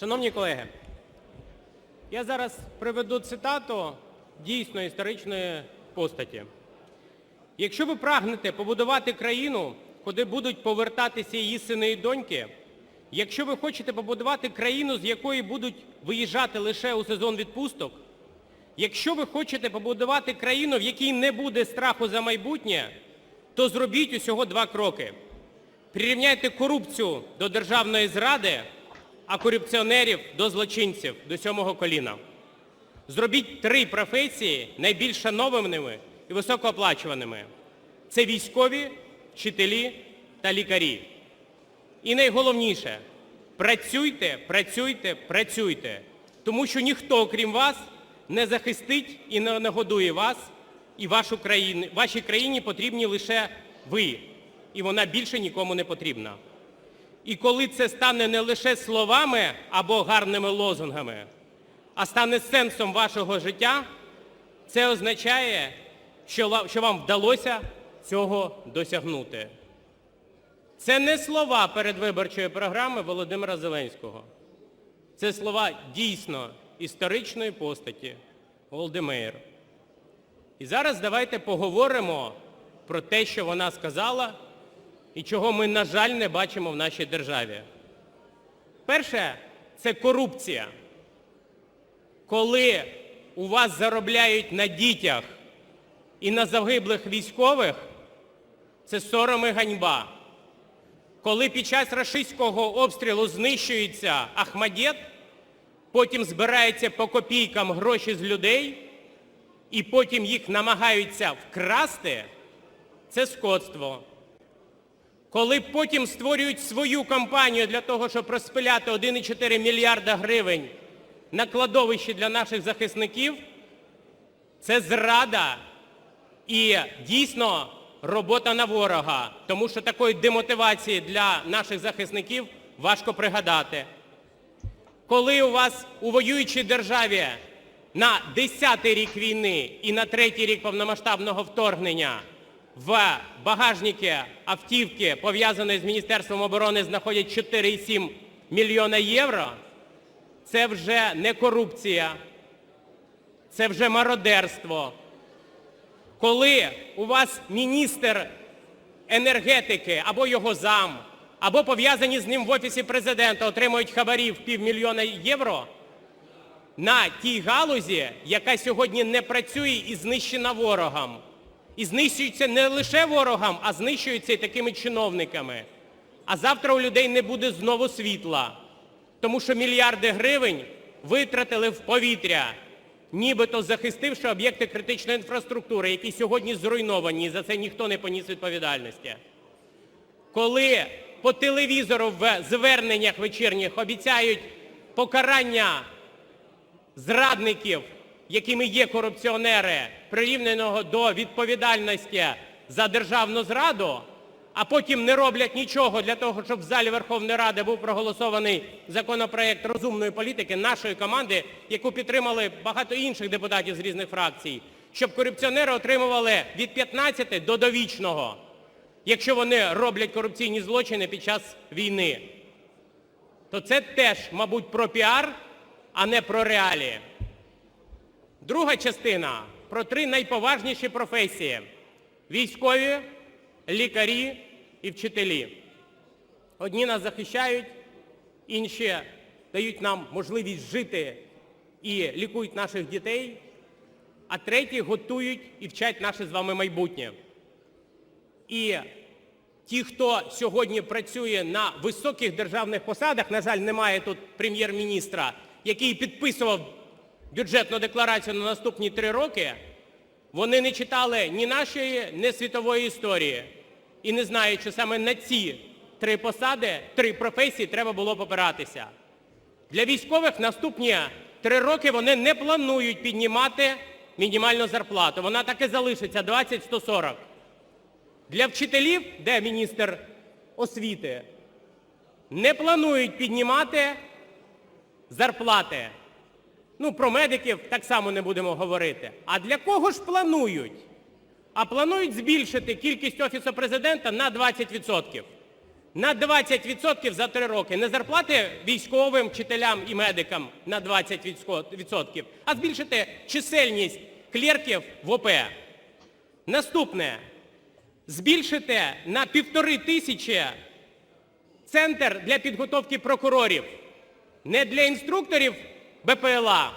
Шановні колеги, я зараз приведу цитату дійсно історичної постаті. Якщо ви прагнете побудувати країну, куди будуть повертатися її сини і доньки, якщо ви хочете побудувати країну, з якої будуть виїжджати лише у сезон відпусток, якщо ви хочете побудувати країну, в якій не буде страху за майбутнє, то зробіть усього два кроки. Прирівняйте корупцію до державної зради, а корупціонерів до злочинців, до сьомого коліна. Зробіть три професії найбільш шанованими і високооплачуваними. Це військові, вчителі та лікарі. І найголовніше – працюйте, працюйте, працюйте, тому що ніхто, окрім вас, не захистить і не нагодує вас, і вашу країну. Вашій країні потрібні лише ви, і вона більше нікому не потрібна. І коли це стане не лише словами або гарними лозунгами, а стане сенсом вашого життя, це означає, що вам вдалося цього досягнути. Це не слова передвиборчої програми Володимира Зеленського. Це слова дійсно історичної постаті Володимир. І зараз давайте поговоримо про те, що вона сказала і чого ми, на жаль, не бачимо в нашій державі. Перше – це корупція. Коли у вас заробляють на дітях і на загиблих військових, це сором і ганьба. Коли під час рашистського обстрілу знищується Ахмадєт, потім збираються по копійкам гроші з людей, і потім їх намагаються вкрасти, це скотство. Коли потім створюють свою компанію для того, щоб розпиляти 1,4 мільярда гривень на кладовищі для наших захисників, це зрада і дійсно робота на ворога, тому що такої демотивації для наших захисників важко пригадати. Коли у вас у воюючій державі на 10-й рік війни і на третій рік повномасштабного вторгнення в багажнику автівки, пов'язаної з Міністерством оборони, знаходять 4,7 мільйона євро, це вже не корупція, це вже мародерство. Коли у вас міністр енергетики або його зам, або пов'язані з ним в Офісі Президента отримують хабарів півмільйона євро на тій галузі, яка сьогодні не працює і знищена ворогом. І знищується не лише ворогом, а знищується і такими чиновниками. А завтра у людей не буде знову світла, тому що мільярди гривень витратили в повітря, нібито захистивши об'єкти критичної інфраструктури, які сьогодні зруйновані, і за це ніхто не поніс відповідальності. Коли по телевізору в зверненнях вечірніх обіцяють покарання зрадників, якими є корупціонери, прирівняного до відповідальності за державну зраду, а потім не роблять нічого для того, щоб в залі Верховної Ради був проголосований законопроект розумної політики нашої команди, яку підтримали багато інших депутатів з різних фракцій, щоб корупціонери отримували від 15 до довічного, якщо вони роблять корупційні злочини під час війни. То це теж, мабуть, про піар, а не про реалії. Друга частина про три найповажніші професії – військові, лікарі і вчителі. Одні нас захищають, інші дають нам можливість жити і лікують наших дітей, а треті готують і вчать наше з вами майбутнє. І ті, хто сьогодні працює на високих державних посадах, на жаль, немає тут прем'єр-міністра, який підписував бюджетну декларацію на наступні три роки, вони не читали ні нашої, ні світової історії і не знають, що саме на ці три посади, три професії треба було попиратися. Для військових наступні три роки вони не планують піднімати мінімальну зарплату. Вона так і залишиться 20-140. Для вчителів, де міністр освіти, не планують піднімати зарплати. Ну, про медиків так само не будемо говорити. А для кого ж планують? А планують збільшити кількість Офісу Президента на 20%. на 20% за три роки. Не зарплати військовим, вчителям і медикам на 20%, а збільшити чисельність клерків в ОП. Наступне. Збільшите на півтори тисячі центр для підготовки прокурорів. Не для інструкторів БПЛА,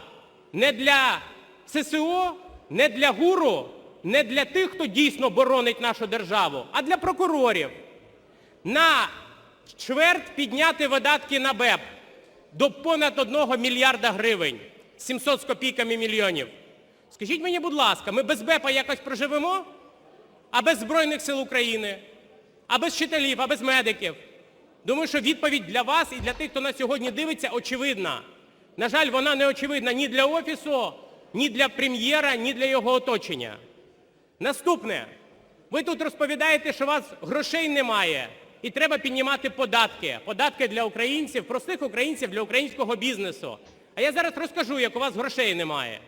не для ССО, не для ГУРу, не для тих, хто дійсно боронить нашу державу, а для прокурорів. На чверть підняти видатки на БЕП до понад 1 мільярда гривень, 700 з копійками мільйонів. Скажіть мені, будь ласка, ми без БЕПа якось проживемо? А без Збройних сил України? А без вчителів, а без медиків? Думаю, що відповідь для вас і для тих, хто нас сьогодні дивиться, очевидна. На жаль, вона не очевидна ні для Офісу, ні для Прем'єра, ні для його оточення. Наступне. Ви тут розповідаєте, що у вас грошей немає і треба піднімати податки. Податки для українців, простих українців, для українського бізнесу. А я зараз розкажу, як у вас грошей немає.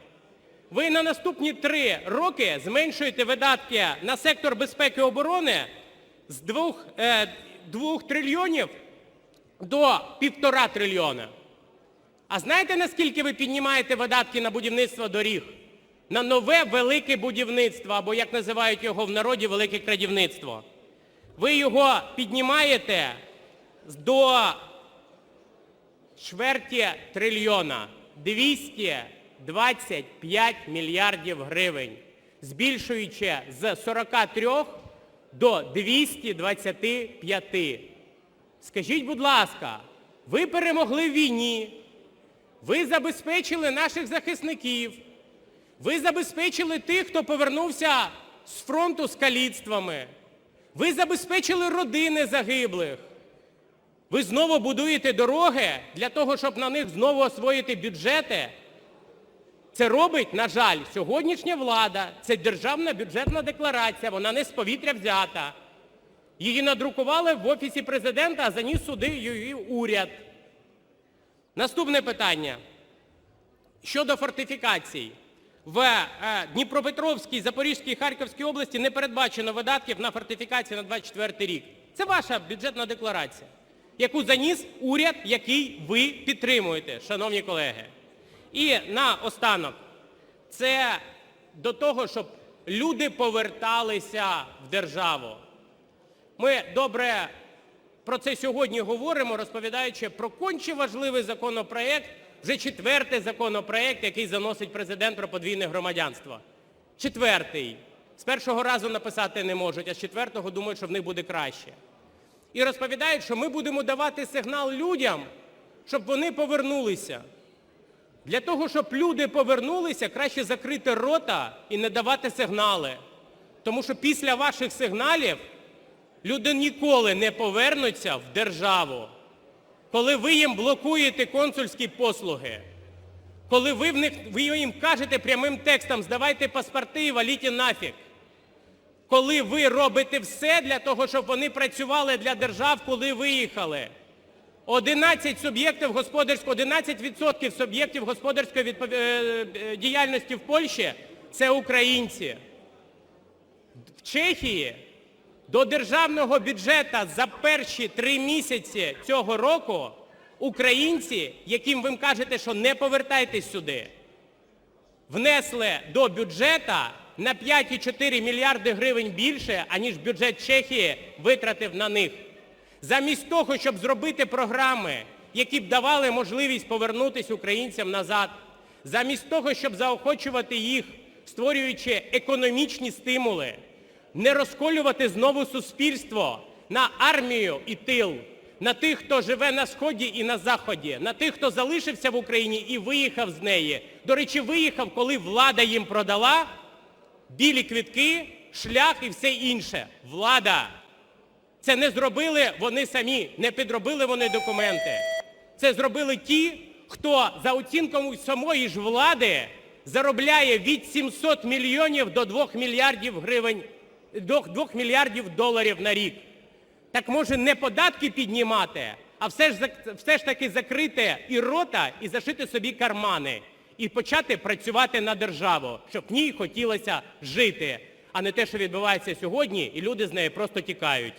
Ви на наступні три роки зменшуєте видатки на сектор безпеки і оборони з 2, е, 2 трильйонів до півтора трильйона. А знаєте, наскільки ви піднімаєте видатки на будівництво доріг? На нове велике будівництво, або, як називають його в народі, велике крадівництво. Ви його піднімаєте до чверті трильйона, 225 мільярдів гривень, збільшуючи з 43 до 225. Скажіть, будь ласка, ви перемогли в війні, ви забезпечили наших захисників, ви забезпечили тих, хто повернувся з фронту з каліцтвами, ви забезпечили родини загиблих. Ви знову будуєте дороги для того, щоб на них знову освоїти бюджети. Це робить, на жаль, сьогоднішня влада. Це державна бюджетна декларація, вона не з повітря взята. Її надрукували в Офісі Президента, а заніс сюди її уряд. Наступне питання. Щодо фортифікацій. В е, Дніпропетровській, Запорізькій і Харківській області не передбачено видатків на фортифікації на 24 рік. Це ваша бюджетна декларація, яку заніс уряд, який ви підтримуєте, шановні колеги. І наостанок, це до того, щоб люди поверталися в державу. Ми добре про це сьогодні говоримо, розповідаючи про конче важливий законопроект, вже четвертий законопроект, який заносить президент про подвійне громадянство. Четвертий. З першого разу написати не можуть, а з четвертого думають, що в них буде краще. І розповідають, що ми будемо давати сигнал людям, щоб вони повернулися. Для того, щоб люди повернулися, краще закрити рота і не давати сигнали. Тому що після ваших сигналів люди ніколи не повернуться в державу. Коли ви їм блокуєте консульські послуги, коли ви, в них, ви їм кажете прямим текстом «здавайте паспорти і валіть нафіг», коли ви робите все для того, щоб вони працювали для держав, коли виїхали. 11 суб'єктів господарського, 11% суб'єктів господарської відпов... е, е, діяльності в Польщі – це українці. В Чехії до державного бюджету за перші три місяці цього року українці, яким ви кажете, що не повертайтесь сюди, внесли до бюджету на 5,4 мільярди гривень більше, аніж бюджет Чехії витратив на них. Замість того, щоб зробити програми, які б давали можливість повернутися українцям назад, замість того, щоб заохочувати їх, створюючи економічні стимули, не розколювати знову суспільство на армію і тил, на тих, хто живе на Сході і на Заході, на тих, хто залишився в Україні і виїхав з неї. До речі, виїхав, коли влада їм продала білі квітки, шлях і все інше. Влада. Це не зробили вони самі, не підробили вони документи. Це зробили ті, хто за оцінками самої ж влади заробляє від 700 мільйонів до 2 мільярдів гривень, 2 мільярдів доларів на рік. Так може не податки піднімати, а все ж, все ж таки закрити і рота, і зашити собі кармани, і почати працювати на державу, щоб в ній хотілося жити, а не те, що відбувається сьогодні, і люди з неї просто тікають.